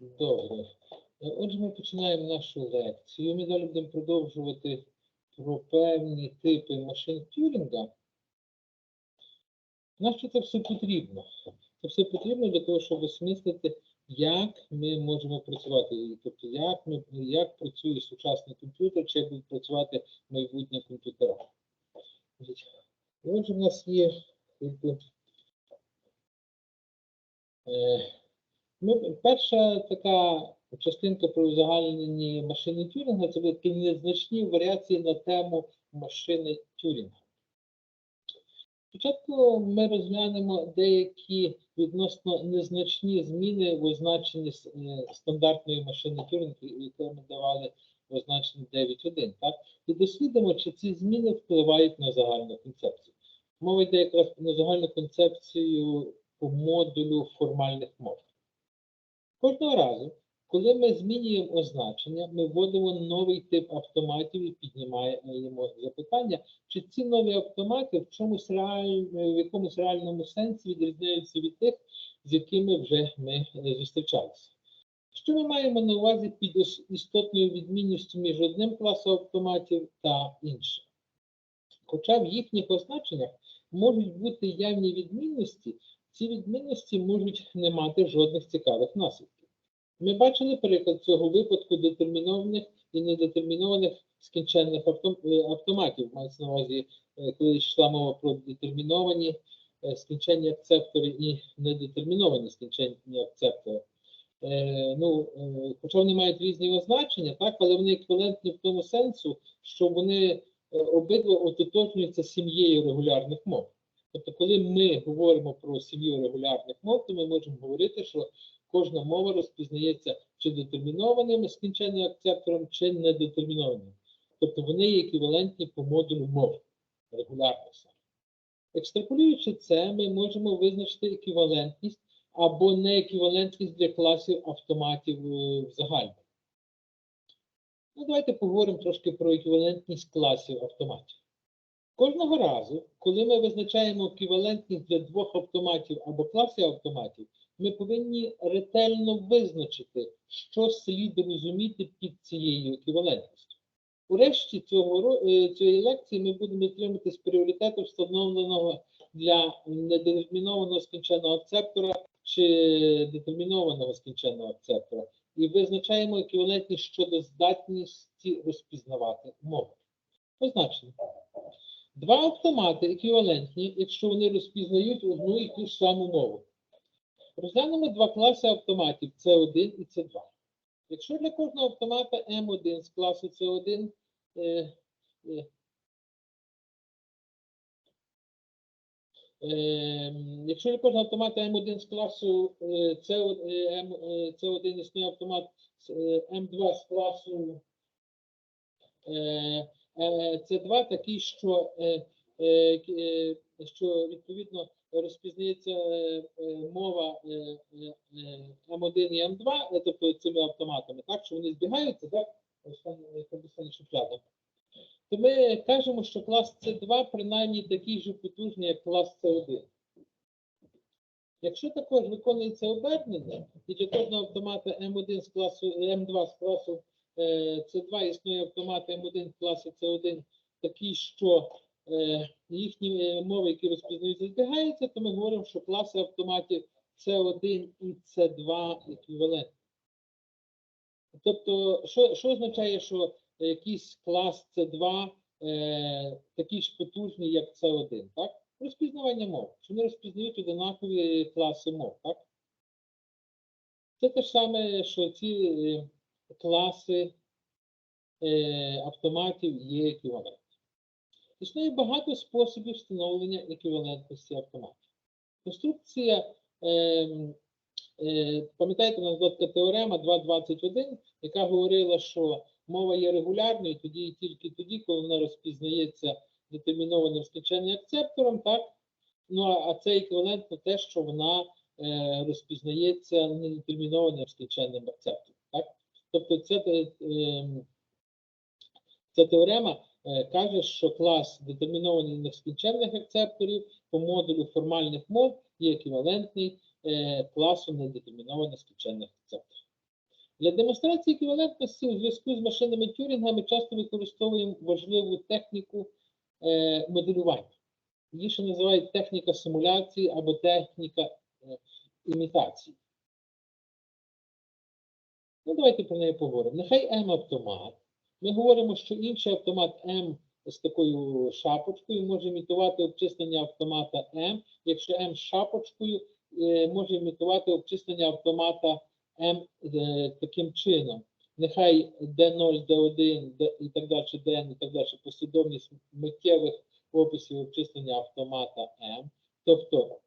Добре. Е, Отже, ми починаємо нашу лекцію. Ми далі будемо продовжувати про певні типи машин Тюрінга. Нащо це все потрібно? Це все потрібно для того, щоб осмислити, як ми можемо працювати. Тобто, як, ми, як працює сучасний комп'ютер, чи як будуть працювати майбутні комп'ютери. Отже, в нас є Ну, перша така частинка про узагальнені машини Тюрінга це були такі незначні варіації на тему машини Тюрінга. Спочатку ми розглянемо деякі відносно незначні зміни в означенні е, стандартної машини Тюрінга, яку ми давали в означенні 9.1. Так? І дослідимо, чи ці зміни впливають на загальну концепцію. Мова йде якраз на загальну концепцію по модулю формальних мов. Кожного разу, коли ми змінюємо означення, ми вводимо новий тип автоматів і піднімаємо запитання, чи ці нові автомати в чомусь реаль... в якомусь реальному сенсі відрізняються від тих, з якими вже ми зустрічалися. Що ми маємо на увазі під істотною відмінністю між одним класом автоматів та іншим? Хоча в їхніх означеннях можуть бути явні відмінності, ці відмінності можуть не мати жодних цікавих наслідків. Ми бачили приклад цього випадку детермінованих і недетермінованих скінченних автоматів. Мається на увазі, е, коли йшла мова про детерміновані е, скінченні акцептори і недетерміновані скінченні акцептори. Е, ну, хоча вони мають різні означення, так, але вони еквівалентні в тому сенсу, що вони обидва ототожнюються сім'єю регулярних мов. Тобто, коли ми говоримо про сім'ю регулярних мов, то ми можемо говорити, що кожна мова розпізнається чи детермінованим скінченним акцептором, чи недетермінованим. Тобто вони є еквівалентні по модулю мов регулярності. Екстраполюючи це, ми можемо визначити еквівалентність або нееквівалентність для класів автоматів е, в загальному. Ну, давайте поговоримо трошки про еквівалентність класів автоматів. Кожного разу, коли ми визначаємо еквівалентність для двох автоматів або класів автоматів, ми повинні ретельно визначити, що слід розуміти під цією еквівалентністю. Урешті цього е, цієї лекції ми будемо дотримуватись пріоритету, встановленого для недетермінованого скінченного акцептора чи детермінованого скінченного акцептора, і визначаємо еквівалентність щодо здатності розпізнавати мову. Позначено. Два автомати еквівалентні, якщо вони розпізнають одну і ту ж саму мову. Розглянемо два класи автоматів C1 і C2. Якщо для кожного автомата M1 з класу C1 е, е, Ем, Якщо для кожного автомата М1 з класу е, C1, е, М, е, C1 існує автомат з, е, М2 з класу е, е, C2, такий, що, е, е, що відповідно розпізнається мова е, е, е, М1 і М2, е, тобто цими автоматами, так, що вони збігаються, так, останнє останнє то ми кажемо, що клас С2 принаймні такий же потужний, як клас С1. Якщо також виконується обернення, для кожного автомата М1 з класу М2 з класу С2 існує автомат М1 класу С1 такий, що е, їхні е, мови, які розпізнаються, збігаються, то ми говоримо, що класи автоматів С1 і С2 еквівалентні. Тобто, що, що означає, що якийсь клас С2 е, такий ж потужний, як С1, так? Розпізнавання мов. Що вони розпізнають одинакові класи мов, так? Це те ж саме, що ці е, класи е, автоматів є еквівалентні. Існує багато способів встановлення еквівалентності автоматів. Конструкція, ем, е, пам'ятаєте, у нас була така теорема 2.21, яка говорила, що мова є регулярною тоді і тільки тоді, коли вона розпізнається детермінованим скінченним акцептором, так? Ну, а це еквівалентно те, що вона е, розпізнається недетермінованим скінченним акцептором? Тобто це, е, ем, ця теорема е, каже, що клас детермінованих нескінченних акцепторів по модулю формальних мов є еквівалентний е, класу недетермінованих скінченних акцепторів. Для демонстрації еквівалентності у зв'язку з машинами Тюрінга ми часто використовуємо важливу техніку моделювання. Її ще називають техніка симуляції або техніка імітації. Ну, давайте про неї поговоримо. Нехай М автомат. Ми говоримо, що інший автомат М з такою шапочкою може імітувати обчислення автомата М. Якщо М з шапочкою е, може імітувати обчислення автомата М е, таким чином. Нехай D0, D1 D, і так далі, DN і так далі, послідовність миттєвих описів обчислення автомата М. Тобто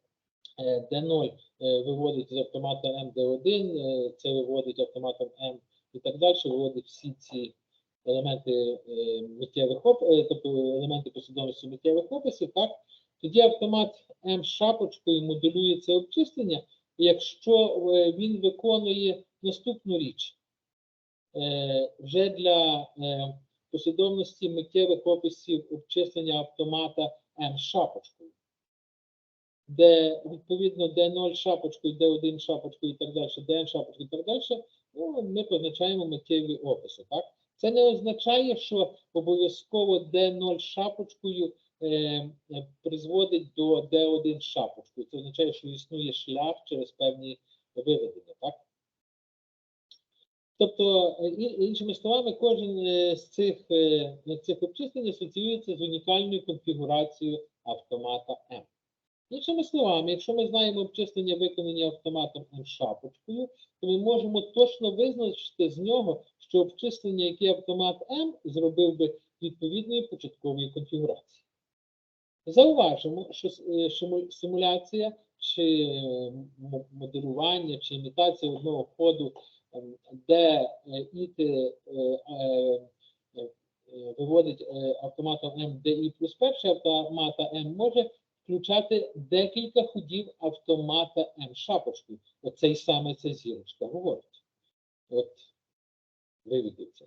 е, D0 е, виводить з автомата М D1, е, це виводить автоматом М і так далі, виводить всі ці елементи миттєвих оп, е, тобто елементи послідовності миттєвих описів, так? Тоді автомат М шапочкою моделює це обчислення, якщо він виконує наступну річ. Вже для послідовності миттєвих описів обчислення автомата М шапочкою, де відповідно D0 шапочкою, D1 шапочкою і так далі, DN шапочкою і так далі, ну, ми позначаємо миттєві описи. Так? Це не означає, що обов'язково D0 шапочкою е, призводить до D1 шапочкою. Це означає, що існує шлях через певні виведення. Так? Тобто, іншими словами, кожен е, з цих, е, цих обчислень асоціюється з унікальною конфігурацією автомата М. Іншими словами, якщо ми знаємо обчислення виконані автоматом М шапочкою, то ми можемо точно визначити з нього, що обчислення, яке автомат М зробив би відповідної початкової конфігурації. Зауважимо, що е, симуляція чи моделювання, чи імітація одного ходу, ем, де е, іти е, виводить автоматом М DI плюс перший автомата М може включати декілька ходів автомата М шапочкою. Оцей саме ця зірочка говорить. От виведіть.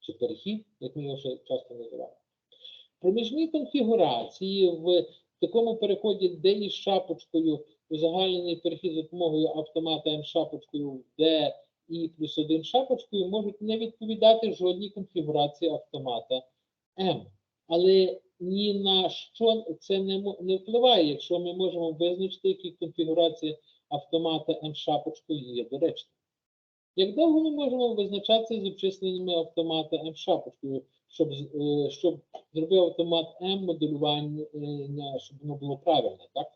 Чи перехід, як ми його ще часто називаємо. Проміжні конфігурації в такому переході D із шапочкою узагальнений перехід за допомогою автомата М шапочкою в D і плюс 1 шапочкою можуть не відповідати жодній конфігурації автомата М. Але ні на що це не, не впливає, якщо ми можемо визначити, які конфігурації автомата М шапочкою є доречними. Як довго ми можемо визначатися з обчисленнями автомата М шапочкою, щоб, е, щоб зробив автомат М моделювання, е, щоб воно було правильне, так?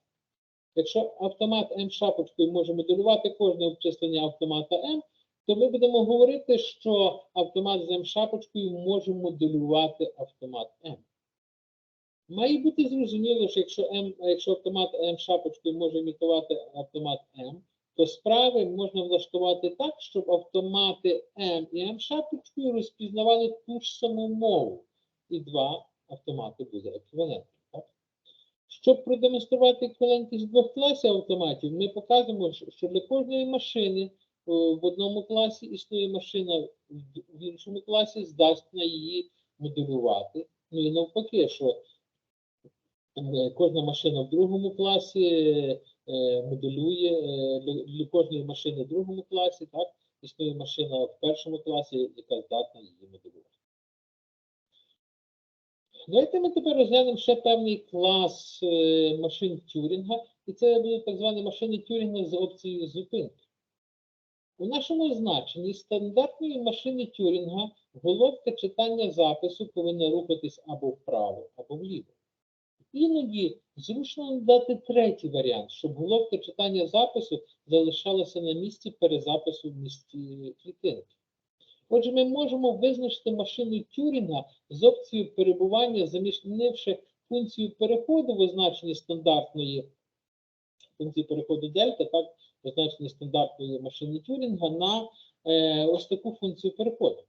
Якщо автомат М шапочкою може моделювати кожне обчислення автомата М, то ми будемо говорити, що автомат з М шапочкою може моделювати автомат М. Має бути зрозуміло, що якщо, М, якщо автомат М шапочкою може імітувати автомат М, то справи можна влаштувати так, щоб автомати М і М шапочкою розпізнавали ту ж саму мову. І два автомати буде еквівалентні. Щоб продемонструвати еквівалентність двох класів автоматів, ми показуємо, що- для кожної машини в одному класі існує машина в іншому класі, здатна її моделювати. Ну і навпаки, що е, кожна машина в другому класі е, моделює е, для, для кожної машини в другому класі, так, існує машина в першому класі, яка здатна її моделювати. Давайте ми тепер розглянемо ще певний клас е, машин Тюрінга, і це будуть так звані машини Тюрінга з опцією зупинки. У нашому значенні стандартної машини Тюрінга головка читання запису повинна рухатись або вправо, або вліво. Іноді зручно надати третій варіант, щоб головка читання запису залишалася на місці перезапису в місці клітинки. Отже, ми можемо визначити машину Тюрінга з опцією перебування, замінивши функцію переходу в означенні стандартної функції переходу дельта, так, в означенні стандартної машини Тюрінга на е, ось таку функцію переходу.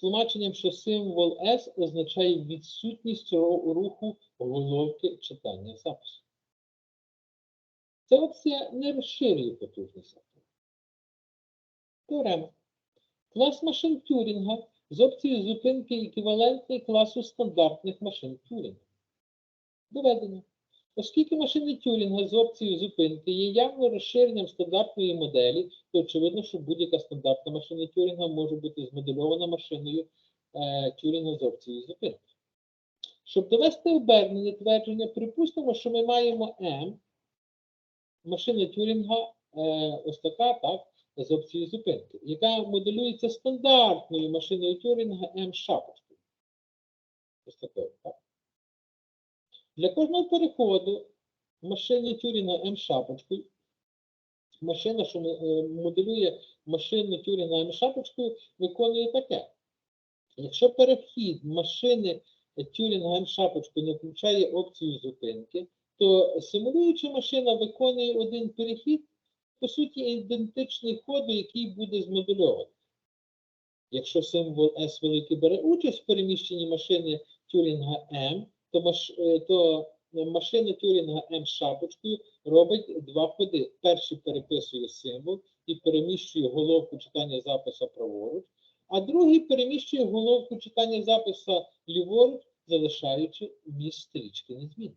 Тлумаченням, що символ S означає відсутність ру- руху головки читання запису. Ця опція не розширює потужність автора. Теорема. Клас машин Тюрінга з опцією зупинки еквівалентний класу стандартних машин Тюрінга. Доведено. Оскільки машини Тюрінга з опцією зупинки є явно розширенням стандартної моделі, то очевидно, що будь-яка стандартна машина Тюрінга може бути змодельована машиною е, Тюрінга з опцією зупинки. Щоб довести обернене твердження, припустимо, що ми маємо М, машина Тюрінга, е, ось така, так, з опцією зупинки, яка моделюється стандартною машиною Тюрінга М шапочкою. Ось такою, так. Для кожного переходу машини Тюрінга М шапочкою, машина, що е, моделює машину Тюрінга М шапочкою, виконує таке. Якщо перехід машини Тюрінга М шапочкою не включає опцію зупинки, то симулююча машина виконує один перехід, по суті, ідентичний ходу, який буде змодульований. Якщо символ S великий бере участь в переміщенні машини Тюрінга М, то, маш, е, то машина Тюрінга М шапочкою робить два ходи. Перший переписує символ і переміщує головку читання записа праворуч, а другий переміщує головку читання записа ліворуч, залишаючи вміст стрічки незмінним.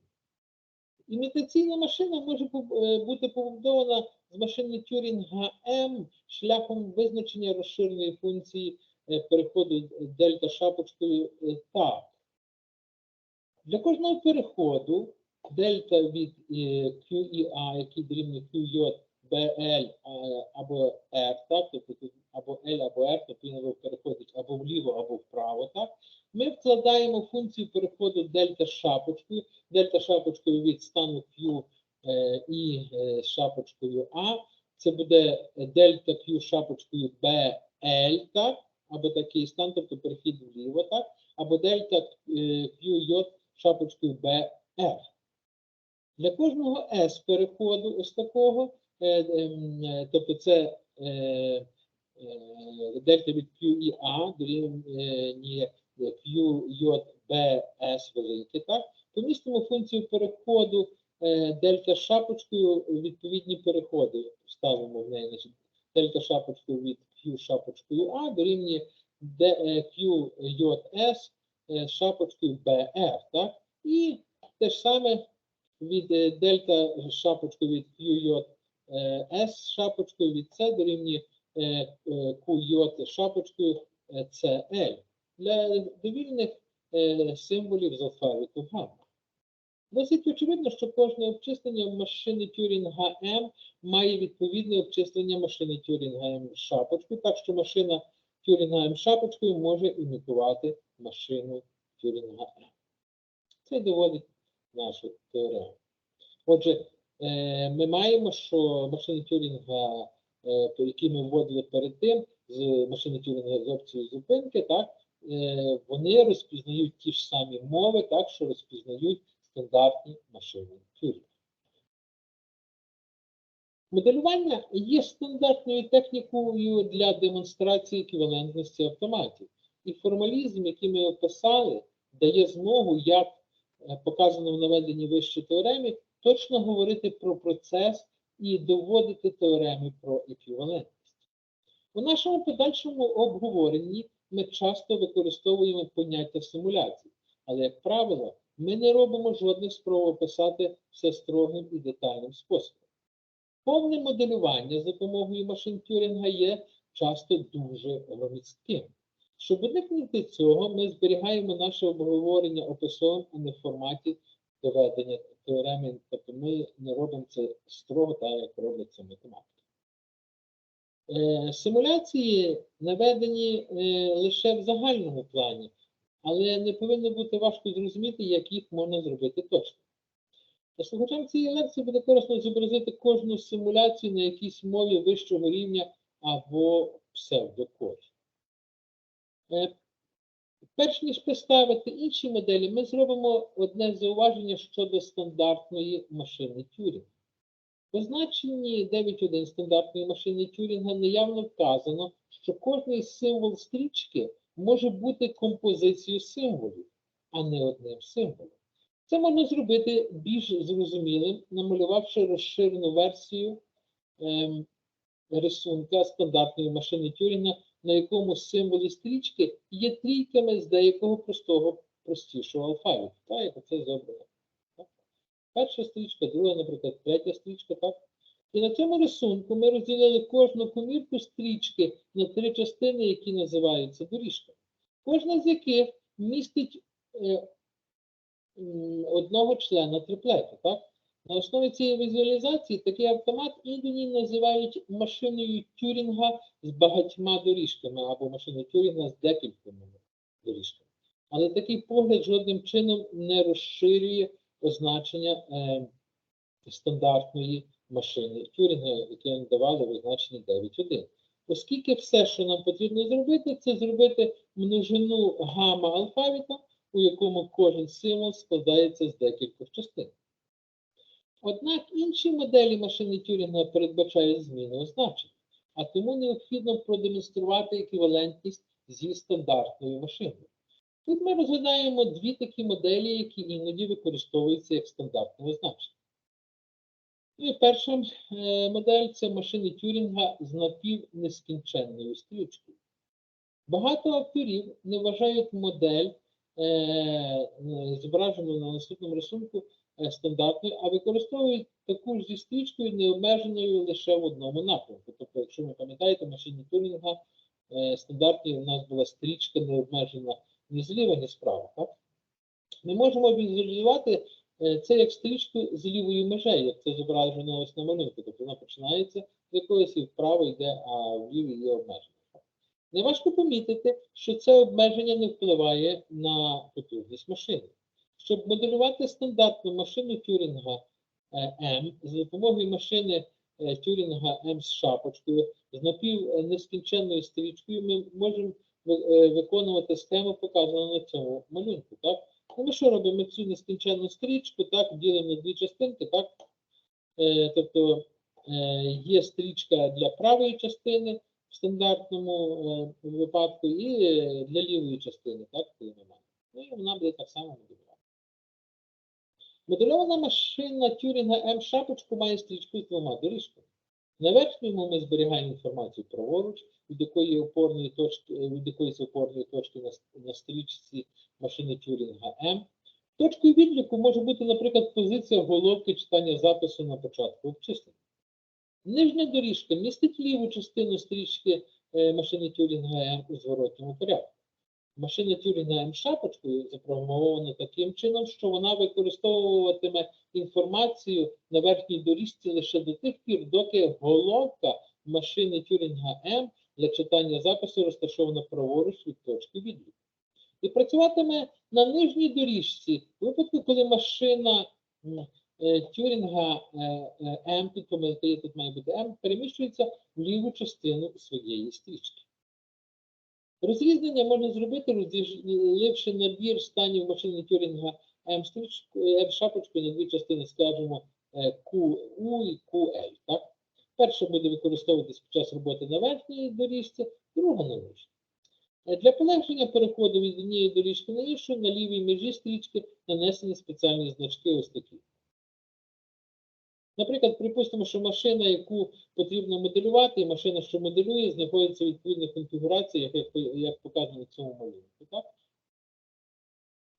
Імітаційна машина може е, бути побудована з машини Тюрінга М шляхом визначення розширеної функції е, переходу дельта шапочкою е, так. Для кожного переходу дельта від е, Q і A, який дорівнює QJ, BL е, або R, так, тобто або L, або R, тобто він переходить або вліво, або вправо, так, ми вкладаємо функцію переходу дельта шапочкою, дельта шапочкою від стану Q і е, шапочкою А. Це буде дельта Q шапочкою BL, так, або такий стан, тобто перехід вліво, так, або дельта QJ шапочкою BR. Для кожного S переходу ось такого, е, ем, е, тобто це е, дельта від Q і A дорівнює Q, J, B, S велике, так? Помістимо функцію переходу дельта шапочкою відповідні переходи. Ставимо в неї значить, дельта шапочкою від Q шапочкою А дорівнює D, е, шапочкою BR, так? І те ж саме від е, дельта шапочкою від QJ е, шапочкою від C дорівнює QJ шапочкою CL. Для довільних символів з алфавіту гамма. Досить очевидно, що кожне обчислення машини Тюрінга М має відповідне обчислення машини Тюрінга М шапочкою, так що машина Тюрінга М шапочкою може імітувати машину Тюрінга М. Це доводить нашу теорему. Отже, е, ми маємо, що машини Тюрінга, е, по які ми вводили перед тим, з машини Тюрінга з опцією зупинки, так, е, вони розпізнають ті ж самі мови, так, що розпізнають стандартні машини Тюрінга. Моделювання є стандартною технікою для демонстрації еквівалентності автоматів. І формалізм, який ми описали, дає змогу, як е, показано в наведенні вище теоремі, точно говорити про процес і доводити теореми про еквівалентність. У нашому подальшому обговоренні ми часто використовуємо поняття симуляції, але, як правило, ми не робимо жодних спроб описати все строгим і детальним способом. Повне моделювання за допомогою машин Тюрінга є часто дуже громістким. Щоб уникнути цього, ми зберігаємо наше обговорення описовим, форматі доведення теореми, тобто ми не робимо це строго так, як робиться математика. Е, Симуляції наведені е, лише в загальному плані, але не повинно бути важко зрозуміти, як їх можна зробити точно. Слухачам цієї лекції буде корисно зобразити кожну симуляцію на якійсь мові вищого рівня або псевдокоді. Е, Перш ніж представити інші моделі, ми зробимо одне зауваження щодо стандартної машини Тюрінга. У значенні 9.1 стандартної машини Тюрінга неявно вказано, що кожний символ стрічки може бути композицією символів, а не одним символом. Це можна зробити більш зрозумілим, намалювавши розширену версію ем, рисунка стандартної машини Тюрінга, на якому символи стрічки є трійками з деякого простого простішого алфавіту. Так, як це. Так? Перша стрічка, друга, наприклад, третя стрічка, так? І на цьому рисунку ми розділили кожну комірку стрічки на три частини, які називаються доріжками. Кожна з яких містить е, одного члена триплету. Так? На основі цієї візуалізації такий автомат іноді називають машиною Тюрінга з багатьма доріжками або машиною Тюрінга з декількома доріжками. Але такий погляд жодним чином не розширює означення е, стандартної машини Тюрінга, яке нам давали в означенні 9.1. Оскільки все, що нам потрібно зробити, це зробити множину гамма алфавіта, у якому кожен символ складається з декількох частин. Однак інші моделі машини Тюрінга передбачають зміну означень, а тому необхідно продемонструвати еквівалентність зі стандартною машиною. Тут ми розглядаємо дві такі моделі, які іноді використовуються як стандартне означення. Ну і перша е, модель це машини Тюрінга з напівнескінченною стрічкою. Багато авторів не вважають модель, е, е, зображену на наступному рисунку, стандартною, а використовують таку ж зі стрічкою, необмеженою лише в одному напрямку. Тобто, якщо ви пам'ятаєте, в машині Тюрінга е, стандартній у нас була стрічка не обмежена ні зліва, ні справа. Так? Ми можемо візуалізувати е, це як стрічку з лівою межею, як це зображено ось на малюнку. Тобто вона починається з якоїсь і вправо йде, а вліві є обмеження. Неважко помітити, що це обмеження не впливає на потужність машини. Щоб моделювати стандартну машину Тюрінга е, М за допомогою машини е, Тюрінга М з шапочкою з напівнескінченною стрічкою, ми можемо е, виконувати схему, показану на цьому малюнку. Так? Ну, ми що робимо? Цю нескінченну стрічку так, ділимо на дві частинки, так? Е, тобто е, є стрічка для правої частини в стандартному е, випадку і е, для лівої частини, так, коли ми маємо. Ну і вона буде так само моделювати. Модельована машина Тюрінга М шапочку має стрічку з двома доріжками. На верхньому ми зберігаємо інформацію праворуч, від якої опорної точки, від якоїсь опорної точки на, на стрічці машини Тюрінга М. Точкою відліку може бути, наприклад, позиція головки читання запису на початку обчислення. Нижня доріжка містить ліву частину стрічки е, машини Тюрінга М у зворотньому порядку. Машина Тюрінга М шапочкою запрограмована таким чином, що вона використовуватиме інформацію на верхній доріжці лише до тих пір, доки головка машини Тюрінга М для читання запису розташована праворуч від точки відліку. І працюватиме на нижній доріжці, у випадку, коли машина е, Тюрінга е, е, М, помилка тут має бути М, переміщується в ліву частину своєї стрічки. Розрізнення можна зробити, розділивши набір станів машини Тюрінга М шапочкою на дві частини, скажімо, е, QU і QL. Так? Перша буде використовуватись під час роботи на верхній доріжці, друга на нижній. Е, Для полегшення переходу від однієї доріжки на іншу на лівій межі стрічки нанесені спеціальні значки ось такі. Наприклад, припустимо, що машина, яку потрібно моделювати, і машина, що моделює, знаходиться в відповідних конфігураціях, як, як показано в цьому малюнку. Так?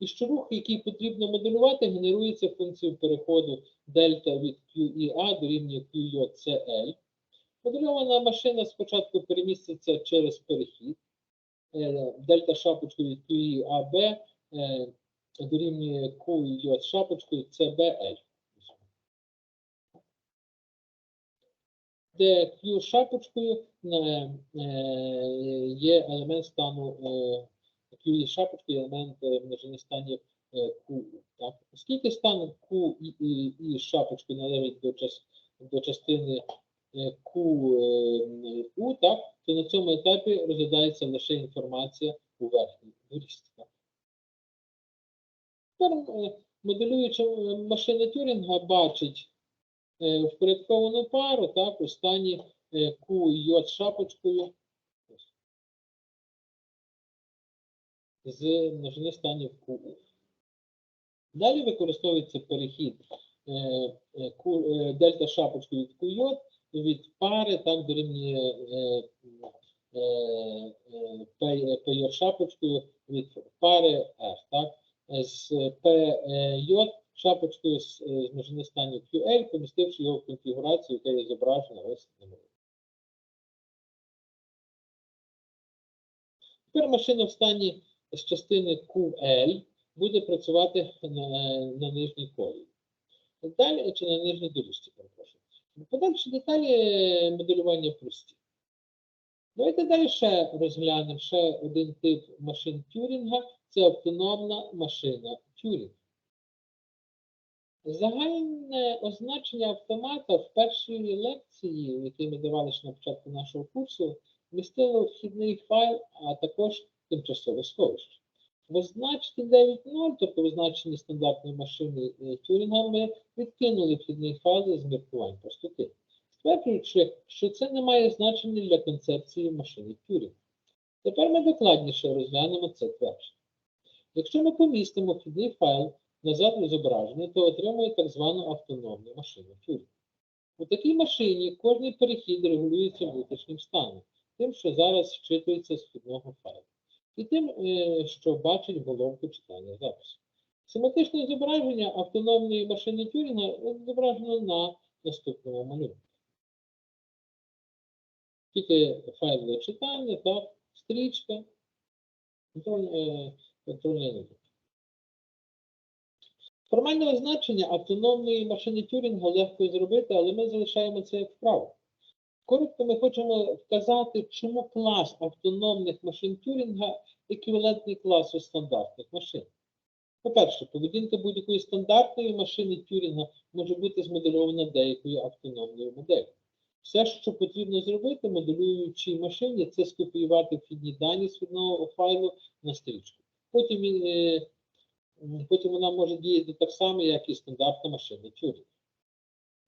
І що рух, який потрібно моделювати, генерується функцією переходу дельта від QEA до рівня QJCL. Модельована машина спочатку переміститься через перехід. Е, Дельта шапочкою від QEAB е, дорівнює QJ шапочкою CBL. Де Q шапочкою е, е, є елемент стану е, Q є шапочкою, елемент е, множини станів е, Q. Так? Оскільки стан Q і, і, і шапочкою належить до, час, до частини е, Q е, U, так, то на цьому етапі розглядається лише інформація у верхній доріжці. Е, е, машина Тюрінга бачить е, впорядковану пару, так, у стані е, Q і J шапочкою з множини станів Q. Далі використовується перехід е, е, е, дельта шапочкою від QJ від пари так, дорівнює е, е, е, PJ шапочкою від пари F. Так? З PJ шапочкою з, е, множини станів QL, помістивши його в конфігурацію, яка є зображена ось малюнку. Тепер машина в стані з частини QL буде працювати на, на нижній колії. Далі, чи на нижній доріжці, перепрошую. Подальші деталі моделювання прості. Давайте далі ще розглянемо ще один тип машин Тюрінга. Це автономна машина Тюрінг. Загальне означення автомата в першій лекції, який ми давали ще на початку нашого курсу, містило вхідний файл, а також тимчасове сховище. В означенні 9.0, тобто в означенні стандартної машини Тюрінга, ми відкинули вхідний файл з міркувань простоти, стверджуючи, що це не має значення для концепції машини Тюрінга. Тепер ми докладніше розглянемо це твердження. Якщо ми помістимо вхідний файл назад у зображення, то отримуємо так звану автономну машину Тюрінга. У такій машині кожний перехід регулюється внутрішнім станом, тим, що зараз вчитується з вхідного файлу і тим, е, що бачить головку читання запису. Семантичне зображення автономної машини Тюрінга зображено на наступному малюнку. Тільки файл для читання, так, стрічка, е, Формальне означення автономної машини Тюрінга легко зробити, але ми залишаємо це як вправо. Коротко ми хочемо вказати, чому клас автономних машин Тюрінга еквівалентний класу стандартних машин. По-перше, поведінка будь-якої стандартної машини Тюрінга може бути змодельована деякою автономною моделлю. Все, що потрібно зробити моделюючій машині, це скопіювати вхідні дані з вхідного файлу на стрічку. Потім, він, е, потім вона може діяти так само, як і стандартна машина Тюрінга.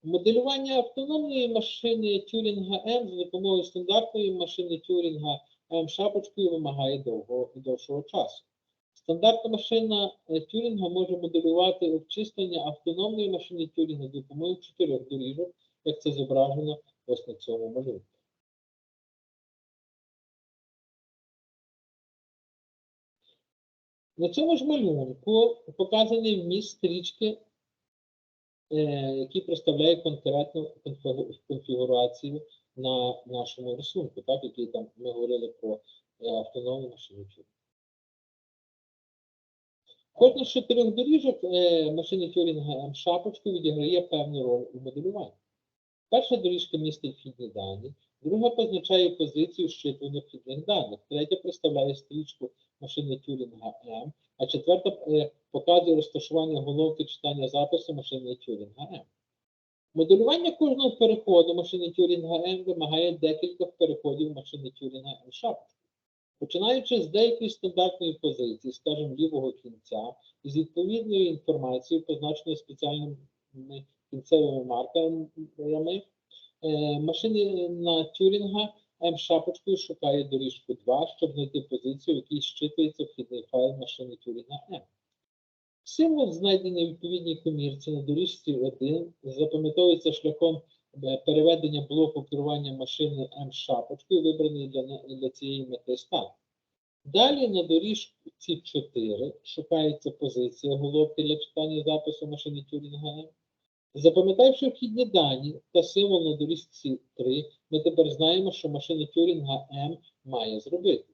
Моделювання автономної машини Тюрінга М за допомогою стандартної машини Тюрінга М шапочкою вимагає довгого довшого часу. Стандартна машина е, Тюрінга може моделювати обчислення автономної машини Тюрінга за допомогою чотирьох доріжок, як це зображено ось на цьому малюнку. На цьому ж малюнку показаний вміст стрічки е, який представляє конкретну конфігурацію на нашому рисунку, так, який там ми говорили про е, автономну Тюрінга. Кожна з чотирьох доріжок е, машини Тюрінга М шапочку відіграє певну роль у моделюванні. Перша доріжка містить вхідні дані, друга позначає позицію щитування вхідних даних, третя представляє стрічку машини Тюрінга М, а четверта е, показує розташування головки читання запису машини Тюрінга М. Моделювання кожного переходу машини Тюрінга М вимагає декілька переходів машини Тюрінга М шапочки. Починаючи з деякої стандартної позиції, скажімо, лівого кінця, і з відповідною інформацією, позначеною спеціальними кінцевими маркерами, машини на Тюрінга М шапочкою шукає доріжку 2, щоб знайти позицію, в якій щитується вхідний файл машини Тюрінга М. Символ, знайдений у відповідній комірці на доріжці 1, запам'ятовується шляхом е, переведення блоку керування машини М шапочкою, вибраний для, для цієї мети стан. Далі на доріжці 4 шукається позиція головки для читання запису машини Тюрінга М. Запам'ятавши вхідні дані та символ на доріжці 3, ми тепер знаємо, що машина Тюрінга М має зробити.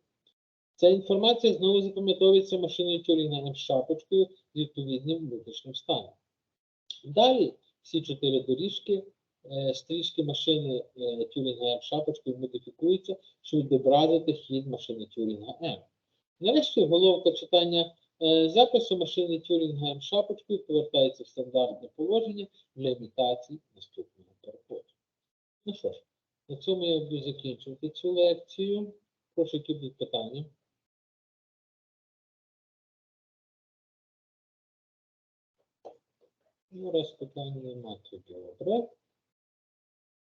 Ця інформація знову запам'ятовується машиною Тюрінга М шапочкою з відповідним внутрішнім станом. Далі всі чотири доріжки, е, стрічки машини е, Тюрінга М шапочкою модифікуються, щоб відобразити хід машини Тюрінга М. Нарешті головка читання е, запису машини Тюрінга шапочкою повертається в стандартне положення для імітації наступного переходу. Ну що ж, на цьому я буду закінчувати цю лекцію. Прошу, які будуть питання. Ну, раз питань нема, то добре.